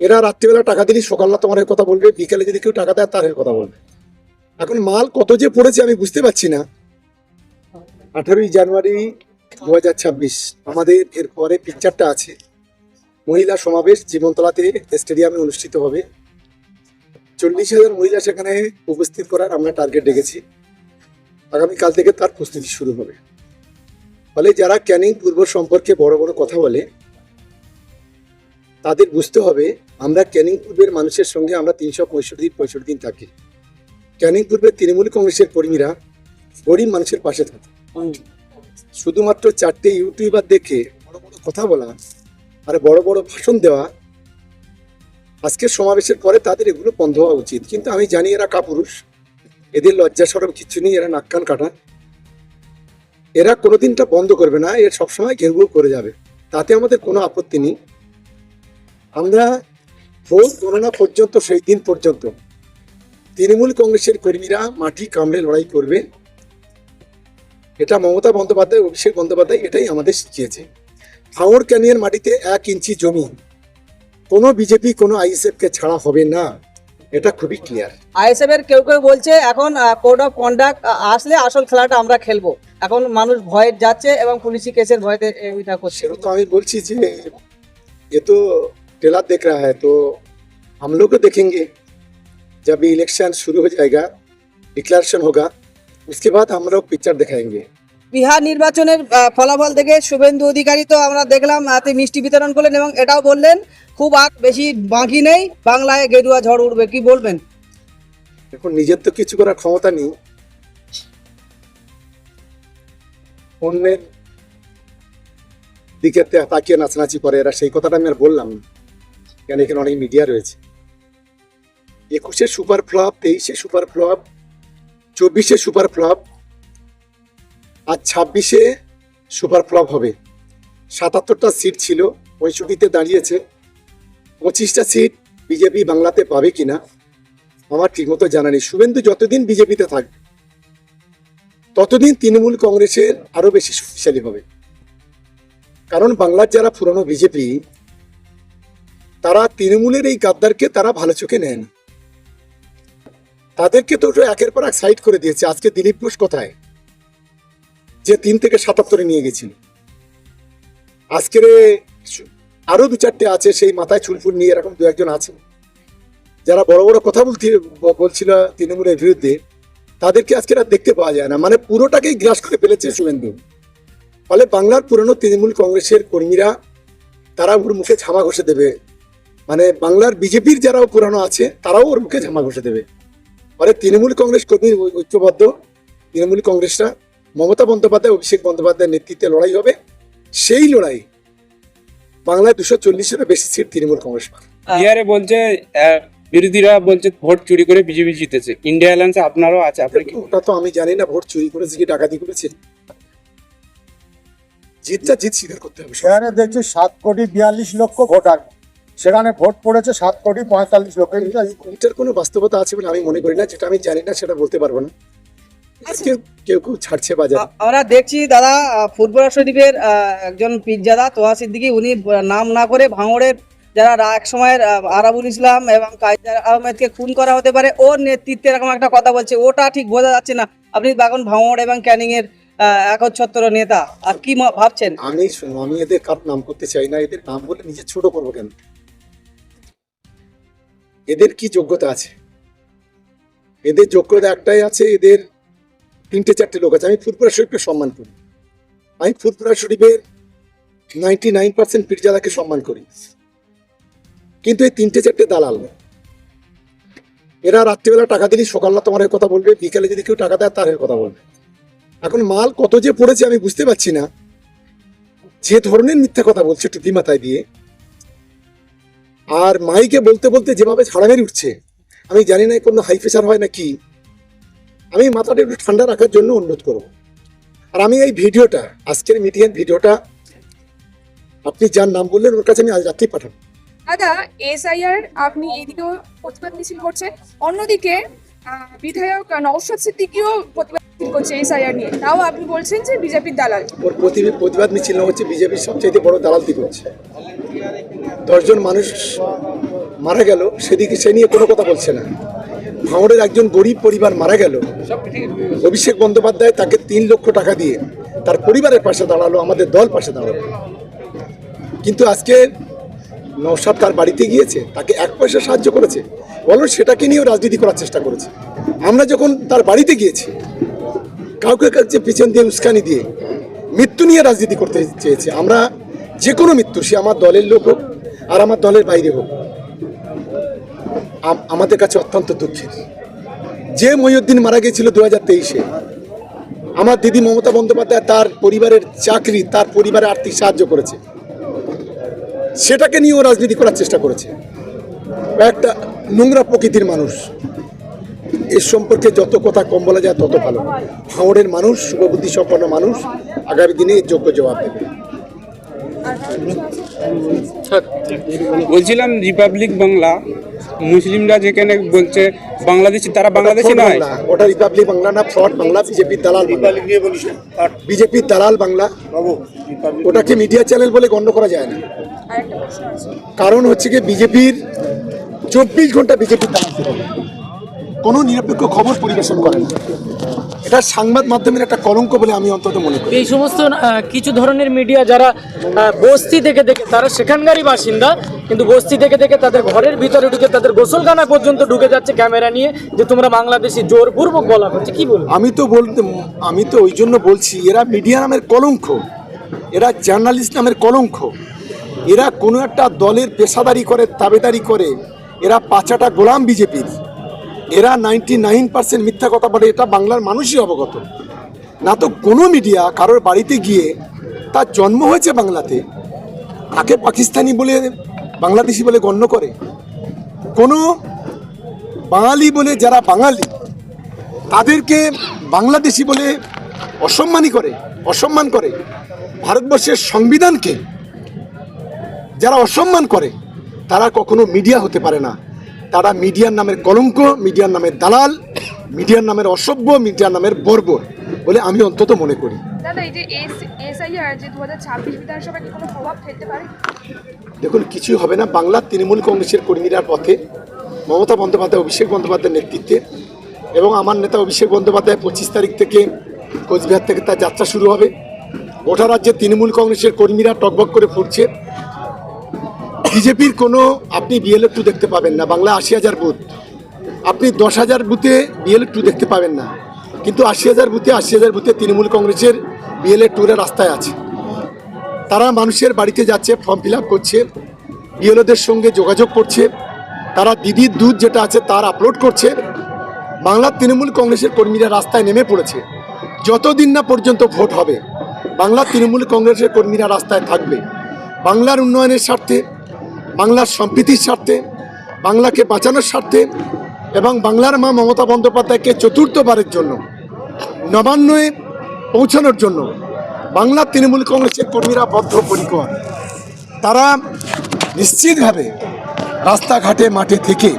এরা রাত্রিবেলা টাকা দিলে, সকালবেলা তোমার কথা বলবে, বিকালে যদি কেউ টাকা দেয়, তার কথা বলবে। এখন মাল কত যে পড়েছে আমি বুঝতে পারছি না। আঠারোই জানুয়ারি দু হাজার ছাব্বিশ, আমাদের এর পরে পিকচারটা আছে। মহিলা সমাবেশ জীবনতলাতে স্টেডিয়ামে অনুষ্ঠিত হবে। চল্লিশ হাজার মহিলা সেখানে উপস্থিত করার আমরা টার্গেট রেখেছি আগামীকাল থেকে তার প্রস্তুতি শুরু হবে। ফলে যারা ক্যানিং পূর্ব সম্পর্কে বড় বড় কথা বলে, তাদের বুঝতে হবে আমরা ক্যানিং পূর্বের মানুষের সঙ্গে আমরা তিনশো পঁয়ষট্টি দিন পঁয়ষট্টি দিন থাকি। ক্যানিং পূর্বের তৃণমূল কংগ্রেসের কর্মীরা গরিব মানুষের পাশে থাকে। শুধুমাত্র চারটে ইউটিউবার দেখে বড় বড় কথা বলা আর বড় বড় ভাষণ দেওয়া আজকের সমাবেশের পরে তাদের এগুলো বন্ধ হওয়া উচিত। কিন্তু আমি জানি এরা কাপুরুষ, এদের লজ্জা সরব কিচ্ছু নেই, এরা নাক কান কাটা। এরা কোনোদিনটা বন্ধ করবে না, এর সবসময় ঘেউ করে যাবে। তাতে আমাদের কোনো আপত্তি নেই। আমরা ভোট গণনা পর্যন্ত সেই দিন পর্যন্ত তৃণমূল কংগ্রেসের কর্মীরা মাটি কামড়ে লড়াই করবে। এটা মমতা বন্দ্যোপাধ্যায় অভিষেক বন্দ্যোপাধ্যায় এটাই আমাদের শিখিয়েছে। হাওড় ক্যানিয়ের মাটিতে এক ইঞ্চি জমি কোনো বিজেপি কোনো আইএসএফকে ছাড়া হবে না। এটা খুবই ক্লিয়ার আইএসএফ এর কেউ কেউ বলছে এখন কোড অফ কন্ডাক্ট আসলে আসল খেলাটা আমরা খেলব। এখন মানুষ ভয়ে যাচ্ছে এবং পুলিশি কেসের ভয়তে এটা করছে। তো আমি বলছি যে এ তো টেলার দেখ রা হ্যাঁ তো हम लोग को देखेंगे जब इलेक्शन शुरू हो जाएगा डिक्लेरेशन होगा उसके बाद हम लोग पिक्चर दिखाएंगे বিহার নির্বাচনের আহ, ফলাফল থেকে শুভেন্দু অধিকারী তো আমরা দেখলাম হাতে মিষ্টি বিতরণ করলেন এবং এটাও বললেন খুব আর বেশি বাকি নেই বাংলায় গেরুয়া ঝড় উঠবে কি বলবেন এখন নিজের তো কিছু করার ক্ষমতা নেই অন্যের দিকে তে- তাকিয়ে নাচানাচি করে এরা সেই কথাটা আমি আর বললাম না কেন এখানে অনেক মিডিয়া রয়েছে একুশে সুপার ফ্লপ, তেইশে সুপার ফ্লপ, চব্বিশে সুপার ফ্লপ আর ছাব্বিশে সুপার ফ্লপ হবে। সাতাত্তরটা সিট ছিল, পঁয়ষট্টিতে দাঁড়িয়েছে। পঁচিশটা সিট বিজেপি বাংলাতে পাবে কিনা, আমার ঠিকমতো জানা নেই। শুভেন্দু যতদিন বিজেপিতে থাকবে ততদিন তৃণমূল কংগ্রেসের আরও বেশি শক্তিশালী হবে। কারণ বাংলার যারা পুরনো বিজেপি, তারা তৃণমূলের এই গাদ্দারকে তারা ভালো চোখে নেয় না। তাদেরকে তো একের পর এক সাইড করে দিয়েছে। আজকে দিলীপ ঘোষ কোথায়? যে তিন থেকে সাতাত্তরে নিয়ে গেছিল। আজকের আরও দু চারটে আছে, সেই মাথায় চুলফুল নিয়ে এরকম দু একজন আছে। যারা বড় বড় কথা বলতে বলছিল তৃণমূলের বিরুদ্ধে, তাদেরকে আজকে আর দেখতে পাওয়া যায় না। মানে পুরোটাকেই গ্রাস করে ফেলেছে শুভেন্দু। ফলে বাংলার পুরনো তৃণমূল কংগ্রেসের কর্মীরা, তারা ওর মুখে ঝামা ঘষে দেবে। মানে বাংলার বিজেপির যারাও পুরানো আছে, তারাও ওর মুখে ঝামা ঘষে দেবে। ফলে তৃণমূল কংগ্রেস কর্মী ঐক্যবদ্ধ। তৃণমূল কংগ্রেসরা মমতা বন্দ্যোপাধ্যায় অভিষেক বন্দ্যোপাধ্যায়ের নেতৃত্বে লড়াই হবে। সেই লড়াই বাংলায় দুশো চল্লিশেরও বেশি সিট তৃণমূল কংগ্রেস পাবে। বিহারে বলছে আহ, বিরোধীরা বলছে ভোট চুরি করে বিজেপি জিতেছে। ইন্ডিয়া অ্যালায়েন্সে আপনারও আছে আপনি কি? ওটা তো আমি জানি না ভোট চুরি করেছে কি ডাকাতি করেছে। জিতটা জিত স্বীকার করতে হবে সেখানে দেখছি সাত কোটি বিয়াল্লিশ লক্ষ ভোটার। সেখানে ভোট পড়েছে সাত কোটি পঁয়তাল্লিশ লক্ষ। এটার কোনো বাস্তবতা আছে বলে আমি মনে করি না যেটা আমি জানি না সেটা বলতে পারব না। আজকে কেউ কেউ ছাড়ছে বাজার। আমরা দেখছি দাদা ফুটবল শরীফের একজন পিজ্জাদা তোহা সিদ্দিকি উনি নাম না করে ভাঙড়ের যারা রা- এক সময়ের আরাবুল ইসলাম এবং কাইজার আহমেদকে খুন করা হতে পারে ওর নেতৃত্বে এরকম একটা কথা বলছে। ওটা ঠিক বোঝা যাচ্ছে না। আপনি এখন ভাঙড় এবং ক্যানিং এর একচ্ছত্র নেতা আর কি ভাবছেন? আমি আমি এদের কার নাম করতে চাই না এদের নাম বলে নিজে ছোট করব কেন? এদের কি যোগ্যতা আছে? এদের যোগ্যতা একটাই আছে, এদের তিনটে চারটে লোক আছে। আমি ফুরপুরা শরীফকে সম্মান করি। আমি ফুরপুরা শরীফের নাইনটি নাইন পার্সেন্ট পীরজাদাকে সম্মান করি। কিন্তু এই তিনটে চারটে দালাল, এরা রাত্রিবেলা টাকা দিলে, সকালবেলা তোমার কথা বলবে, বিকালে যদি কেউ টাকা দেয়, তার কথা বলবে। এখন মাল কত যে পড়েছে আমি বুঝতে পারছি না। যে ধরনের মিথ্যা কথা বলছে টুপি মাথায় দিয়ে আর মাইকে বলতে বলতে যেভাবে মেরে উঠছে আমি জানি না কোনো হাই প্রেশার হয় না কি আমি মাথাটা একটু ঠান্ডা রাখার জন্য অনুরোধ করব। আর আমি এই ভিডিওটা আজকের মিডিয়ার ভিডিওটা আপনি যার নাম বললেন ওর কাছে আমি আজ রাত্রেই পাঠাবো। দাদা এসআইআর আপনি এইদিকেও প্রতিবাদ মিছিল করছেন। অন্যদিকে বিধায়ক নওশাদ সিদ্দিকিও প্রতিবাদ মিছিল করছে এসআইআর নিয়ে। তাও আপনি বলছেন যে বিজেপির দালাল। ওর প্রতি- প্রতিবাদ মিছিল হচ্ছে বিজেপির সবচেয়ে বড় দালাল দালালতি করছে। দশজন মানুষ মারা গেল, সেদিকে সে নিয়ে কোনো কথা বলছে না। ভাঙড়ের একজন গরিব পরিবার মারা গেল। অভিষেক বন্দ্যোপাধ্যায় তাকে তিন লক্ষ টাকা দিয়ে তার পরিবারের পাশে দাঁড়াল, আমাদের দল পাশে দাঁড়াল। কিন্তু আজকে নৌসাদ তার বাড়িতে গিয়েছে, তাকে এক পয়সা সাহায্য করেছে। বলো সেটাকে নিয়েও রাজনীতি করার চেষ্টা করেছে। আমরা যখন তার বাড়িতে গিয়েছি, কাউকে কাছে পিছন দিয়ে উস্কানি দিয়ে মৃত্যু নিয়ে রাজনীতি করতে চেয়েছে। আমরা যে কোনো মৃত্যু, সে আমার দলের লোক হোক আর আমার দলের বাইরে হোক। আমাদের কাছে অত্যন্ত দুঃখের যে মহিউদ্দিন মারা গিয়েছিল দু হাজার তেইশে, আমার দিদি মমতা বন্দ্যোপাধ্যায় তার পরিবারের চাকরি, তার পরিবারে আর্থিক সাহায্য করেছে। সেটাকে নিয়েও রাজনীতি করার চেষ্টা করেছে। একটা নোংরা প্রকৃতির মানুষ। এর সম্পর্কে যত কথা কম বলা যায় তত ভালো। ভাঙড়ের মানুষ, শুভবুদ্ধি সম্পন্ন মানুষ, আগামী দিনে যোগ্য জবাব দেবে। বলছিলাম রিপাবলিক বাংলা মুসলিমরা যেখানে বলছে বাংলাদেশি তারা বাংলাদেশি নয়। ওটা রিপাবলিক বাংলা না ফ্রড বাংলা বিজেপির দালাল বিজেপির দালাল বাংলা। ওটাকে মিডিয়া চ্যানেল বলে গণ্য করা যায় না? আরেকটা প্রশ্ন আছে। কারণ হচ্ছে কি বিজেপির চব্বিশ ঘণ্টা বিজেপির দালাল কোনো নিরপেক্ষ খবর পরিবেশন করে না। এটা সংবাদ মাধ্যমের একটা কলঙ্ক বলে আমি অন্তত মনে করি। এই সমস্ত কিছু ধরনের মিডিয়া যারা বস্তি থেকে দেখে তারা সেখানকারই বাসিন্দা কিন্তু বস্তি থেকে দেখে তাদের ঘরের ভিতরে ঢুকে তাদের গোসলখানা পর্যন্ত ঢুকে যাচ্ছে ক্যামেরা নিয়ে যে তোমরা বাংলাদেশি জোরপূর্বক বলা হচ্ছে। কি বলব? আমি তো বলতে আমি তো ওই জন্য বলছি এরা মিডিয়া নামের কলঙ্ক এরা জার্নালিস্ট নামের কলঙ্ক। এরা কোনো একটা দলের পেশাদারি করে তাবেদারি করে এরা পাঁচাটা গোলাম বিজেপির। এরা নাইনটি নাইন পার্সেন্ট মিথ্যা কথা বলে, এটা বাংলার মানুষই অবগত। না তো কোনো মিডিয়া কারোর বাড়িতে গিয়ে তার জন্ম হয়েছে বাংলাতে, তাকে পাকিস্তানি বলে, বাংলাদেশি বলে গণ্য করে। কোনো বাঙালি বলে যারা বাঙালি, তাদেরকে বাংলাদেশি বলে অসম্মানই করে, অসম্মান করে। ভারতবর্ষের সংবিধানকে যারা অসম্মান করে, তারা কখনো মিডিয়া হতে পারে না। তারা মিডিয়ার নামের কলঙ্ক মিডিয়ার নামের দালাল মিডিয়ার নামের অসভ্য মিডিয়ার নামের বর্বর বলে আমি অন্তত মনে করি। দেখুন কিছুই হবে না। বাংলার তৃণমূল কংগ্রেসের কর্মীরা পথে। মমতা বন্দ্যোপাধ্যায় অভিষেক বন্দ্যোপাধ্যায়ের নেতৃত্বে। এবং আমার নেতা অভিষেক বন্দ্যোপাধ্যায় পঁচিশ তারিখ থেকে কোচবিহার থেকে তার যাত্রা শুরু হবে। গোটা রাজ্যে তৃণমূল কংগ্রেসের কর্মীরা টকবক করে ফুটছে। বিজেপির কোনো আপনি বিএলএ টু দেখতে পাবেন না, বাংলা আশি হাজার বুথ। আপনি দশ হাজার বুথে বিএলএ টু দেখতে পাবেন না, কিন্তু আশি হাজার বুথে, আশি হাজার বুথে তৃণমূল কংগ্রেসের বিএলএ টুরের রাস্তায় আছে। তারা মানুষের বাড়িতে যাচ্ছে ফর্ম ফিল করছে বিএলওদের সঙ্গে যোগাযোগ করছে, তারা দিদির দুধ যেটা আছে তার আপলোড করছে। বাংলার তৃণমূল কংগ্রেসের কর্মীরা রাস্তায় নেমে পড়েছে। যতদিন না পর্যন্ত ভোট হবে বাংলার তৃণমূল কংগ্রেসের কর্মীরা রাস্তায় থাকবে। বাংলার উন্নয়নের স্বার্থে বাংলার সম্প্রীতির স্বার্থে, বাংলাকে বাঁচানোর স্বার্থে এবং বাংলার মা মমতা বন্দ্যোপাধ্যায়কে চতুর্থবারের জন্য, নবান্নয়ে পৌঁছানোর জন্য বাংলার তৃণমূল কংগ্রেসের কর্মীরা বদ্ধপরিকর। তারা নিশ্চিতভাবে রাস্তাঘাটে, মাঠে থেকে